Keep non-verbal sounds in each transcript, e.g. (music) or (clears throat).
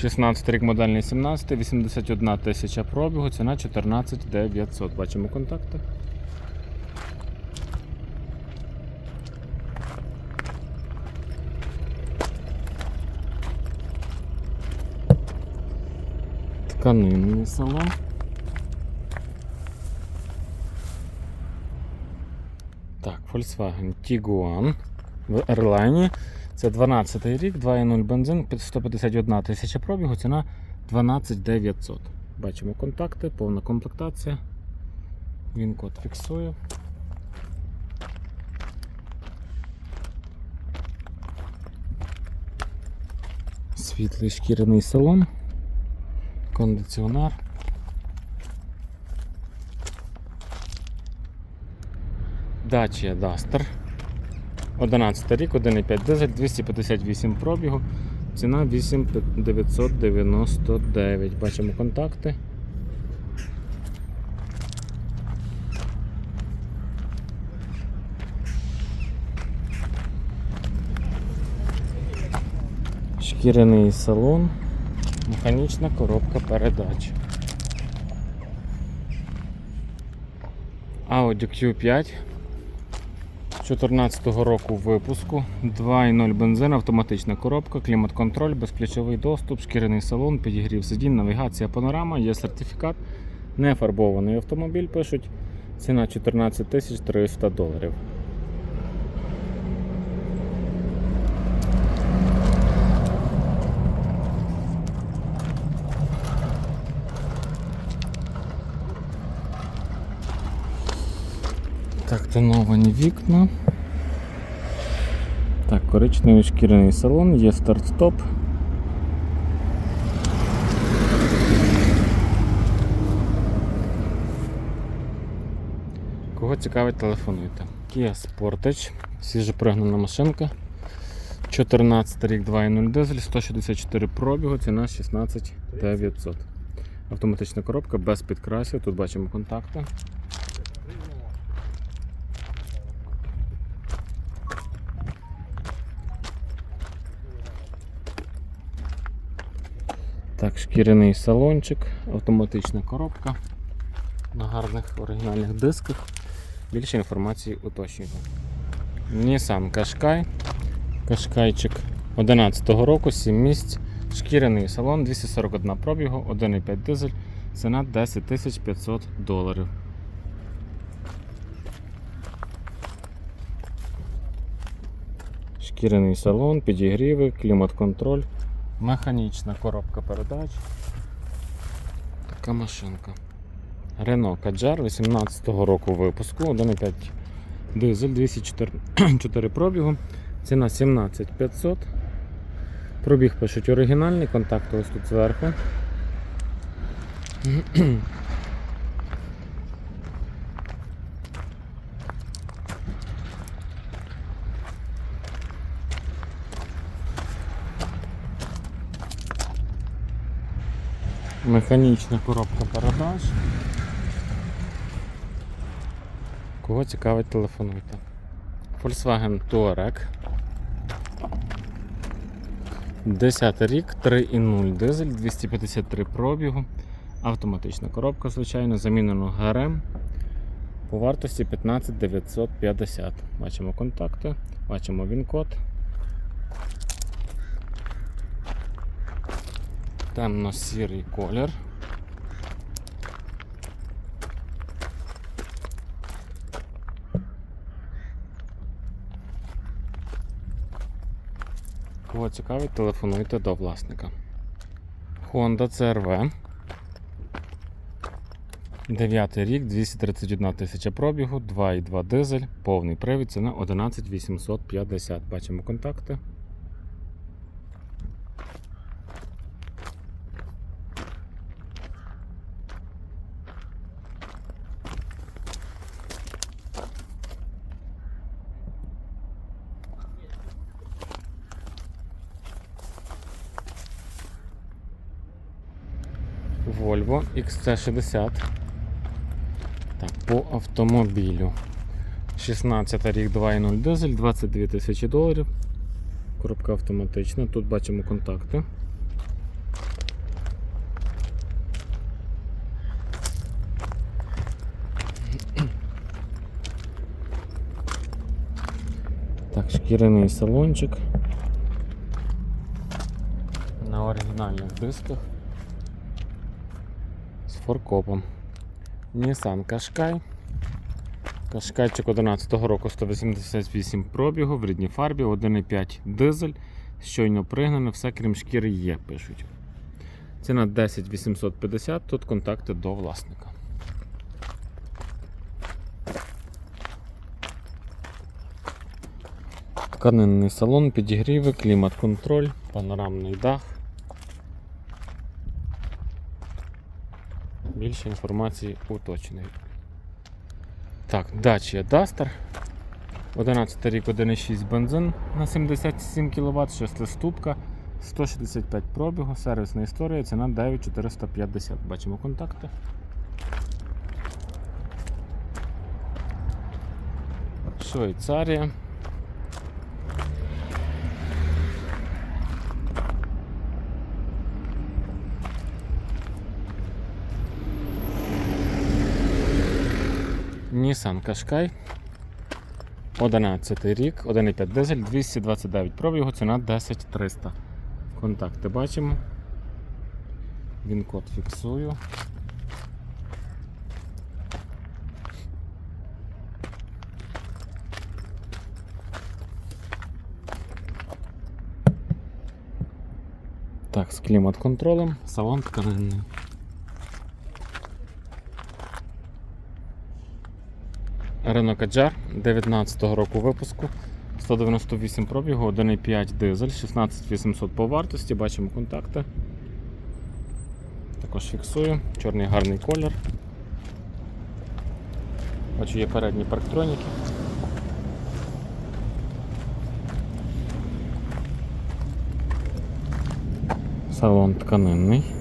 16 рік модельний 17, 81 тисяча пробігу, ціна 14 900. Бачимо контакти. Тканинний салон. Так, Volkswagen Tiguan в Airline. Це 12 рік, 2.0 бензин, 151 тисяча пробігу, ціна 12 900. Бачимо контакти, повна комплектація. Він код фіксує. Світлий шкіряний салон, кондиціонер. Dacia Duster. 11 рік, 1,5 дизель, 258 пробігу, ціна 8999. Бачимо контакти. Шкіряний салон, механічна коробка передач. Audi Q5 2014 року випуску 2.0 бензин, автоматична коробка, клімат-контроль, безключовий доступ, шкіряний салон, підігрів сидінь, навігація, панорама, є сертифікат, не фарбований автомобіль. Пишуть ціна 14 300 доларів. Тоновані вікна. Так, коричневий шкіряний салон, є старт-стоп. Кого цікавить, телефонуйте. Kia Sportage, свіжопригнана машинка. 14 рік 2.0 дизель, 164 пробігу, ціна 16 900. Автоматична коробка без підкрасів, тут бачимо контакти. Так, шкіряний салончик, автоматична коробка на гарних оригінальних дисках. Більше інформації уточнюйте. Nissan Qashqai. Qashqaiчик 11 року, 7 місць, шкіряний салон, 241 пробігу, 1,5 дизель, ціна 10 500 доларів. Шкіряний салон, підігріви, клімат-контроль. Механічна коробка передач. Така машинка. Renault Kadjar 18-го року випуску, 1,5 дизель, 204 (clears throat) пробігу. Ціна 17500. Пробіг пишуть оригінальний, контакт ось тут зверху. (clears throat) Механічна коробка передач. Кого цікавить, телефонуйте. Volkswagen Touareg. 10 рік, 3,0 дизель, 253 пробігу. Автоматична коробка, звичайно, замінено ГРМ. По вартості 15 950. Бачимо контакти, бачимо він-код. темно-сірий колір. Кого цікавить, телефонуйте до власника. Honda CRV. 9 рік, 231 тисяча пробігу, 2,2 дизель, повний привід, ціна 11850. Бачимо контакти. Volvo XC60. Так, по автомобілю. 16 рік 2.0 дизель, 22 тисячі доларів. Коробка автоматична. Тут бачимо контакти. Так, шкіряний салончик. На оригінальних дисках форкопом. Nissan Qashqai. Кашкайчик 11 року 188 пробігу в рідній фарбі, 1,5 дизель. Щойно пригнане, все крім шкіри є, пишуть. Ціна 10 850, тут контакти до власника. Тканинний салон, підігріви, клімат-контроль, панорамний дах. Більше інформації уточнюю. Так, Dacia Duster. 11 рік 1,6 бензин на 77 кВт, 6 ступка, 165 пробігу, сервісна історія, ціна 9450. Бачимо контакти. Швейцарія. Nissan Qashqai. 11 рік, 1,5 дизель, 229 пробігу, ціна 10300. Контакти бачимо. Він код фіксую. Так, з клімат-контролем, салон тканинний. Renault Kadjar 19 року випуску. 198 пробігу, 1,5 дизель, 16800 по вартості, бачимо контакти. Також фіксую, чорний гарний колір. Бачу, є передні парктроніки. Салон тканинний.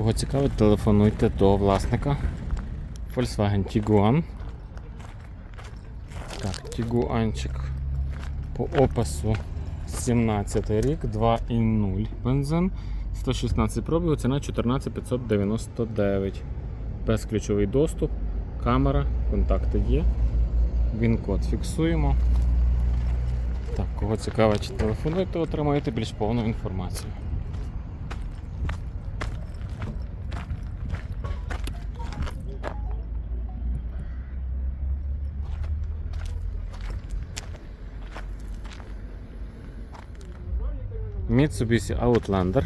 Кого цікавить, телефонуйте до власника. Volkswagen Tiguan. Так, Тігуанчик по опису 17 рік, 2,0 бензин, 116 пробігу, ціна 14599. Безключовий доступ, камера, контакти є. Він код фіксуємо. Так, кого цікавить, телефонуйте, отримаєте більш повну інформацію. Mitsubishi Outlander.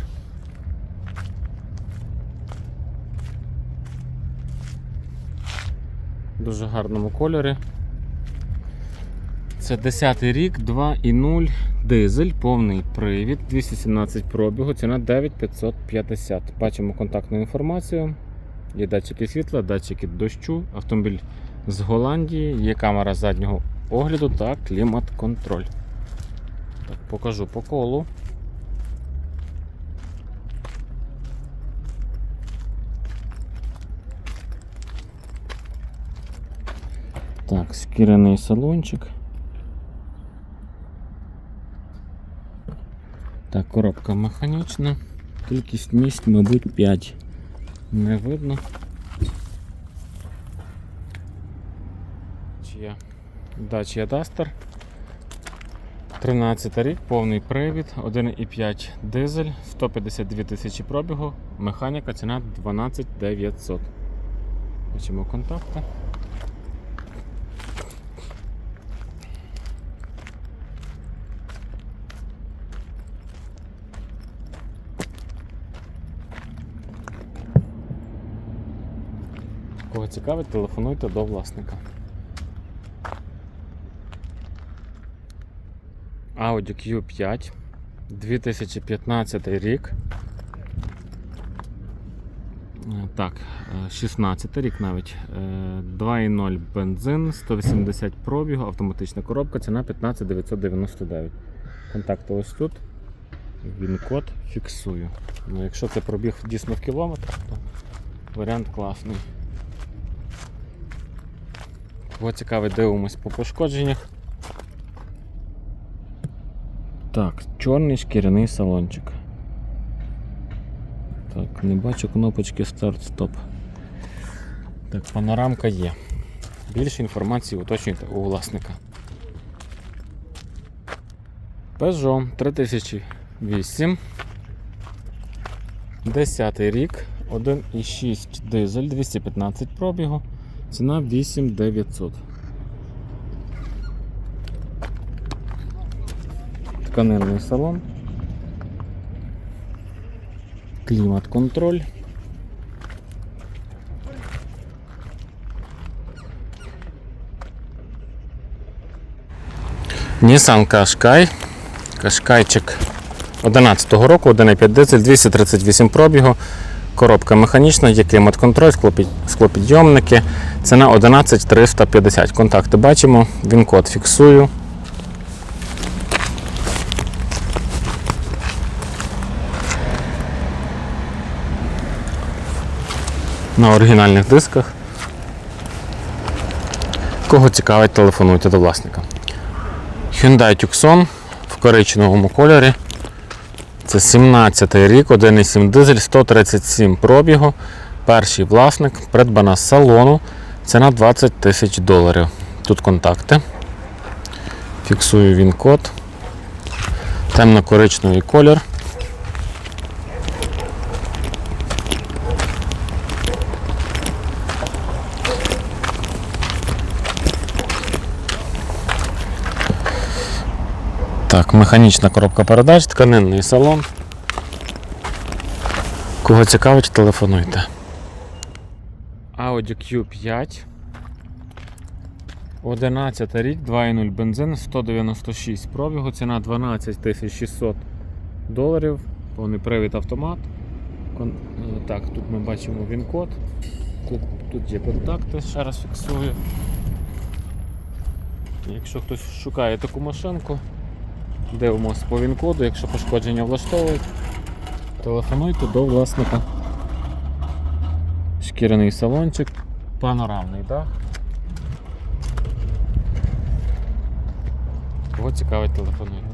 Дуже гарному кольорі. Це 10 рік, 2,0 дизель, повний привід, 217 пробігу, ціна 9550. Бачимо контактну інформацію. Є датчики світла, датчики дощу, автомобіль з Голландії, є камера заднього огляду та клімат-контроль. Так, покажу по колу. Так, шкіряний салончик. Так, коробка механічна. Кількість місць, мабуть, 5. Не видно. Чия? Dacia Duster. 13 рік, повний привід, 1,5 дизель, 152 тисячі пробігу, механіка, ціна 12 900. Бачимо контакти. Кого цікавить, телефонуйте до власника. Audi Q5 2015 рік. Е, Так, е, 16 рік навіть. Е, 2.0 бензин, 180 пробігу, автоматична коробка, ціна 15 999. Контакти ось тут. Він код фіксую. Ну, якщо це пробіг дійсно в кілометрах, то варіант класний. Кого цікавить, дивимось по пошкодженнях. Так, чорний шкіряний салончик. Так, не бачу кнопочки старт-стоп. Так, панорамка є. Більше інформації уточнюйте у власника. Peugeot 3008. 10 рік, 1,6 дизель, 215 пробігу, ціна 8900. Тканинний салон. Клімат-контроль. Nissan Qashqai. Кашкайчик 11-го року, 1,5 дизель, 238 пробігу. Коробка механічна, є клімат-контроль, склопід- склопідйомники. Ціна 11 350. Контакти бачимо, він код фіксую. На оригінальних дисках. Кого цікавить, телефонуйте до власника. Hyundai Tucson в коричневому кольорі. Це 17 й рік, 1,7 дизель, 137 пробігу. Перший власник, придбана з салону. Ціна 20 тисяч доларів. Тут контакти. Фіксую він код. Темно-коричневий колір. Так, механічна коробка передач, тканинний салон. Кого цікавить, телефонуйте. Audi Q5. 11 рік, 2.0 бензин, 196 пробігу, ціна 12 600 доларів, повний привід автомат. Е, Так, тут ми бачимо він-код. Тут, є контакти, ще раз фіксую. Якщо хтось шукає таку машинку, Дивимось по він-коду, якщо пошкодження влаштовують, телефонуйте до власника шкіряний салончик, панорамний дах. Кого цікавить телефонуйте.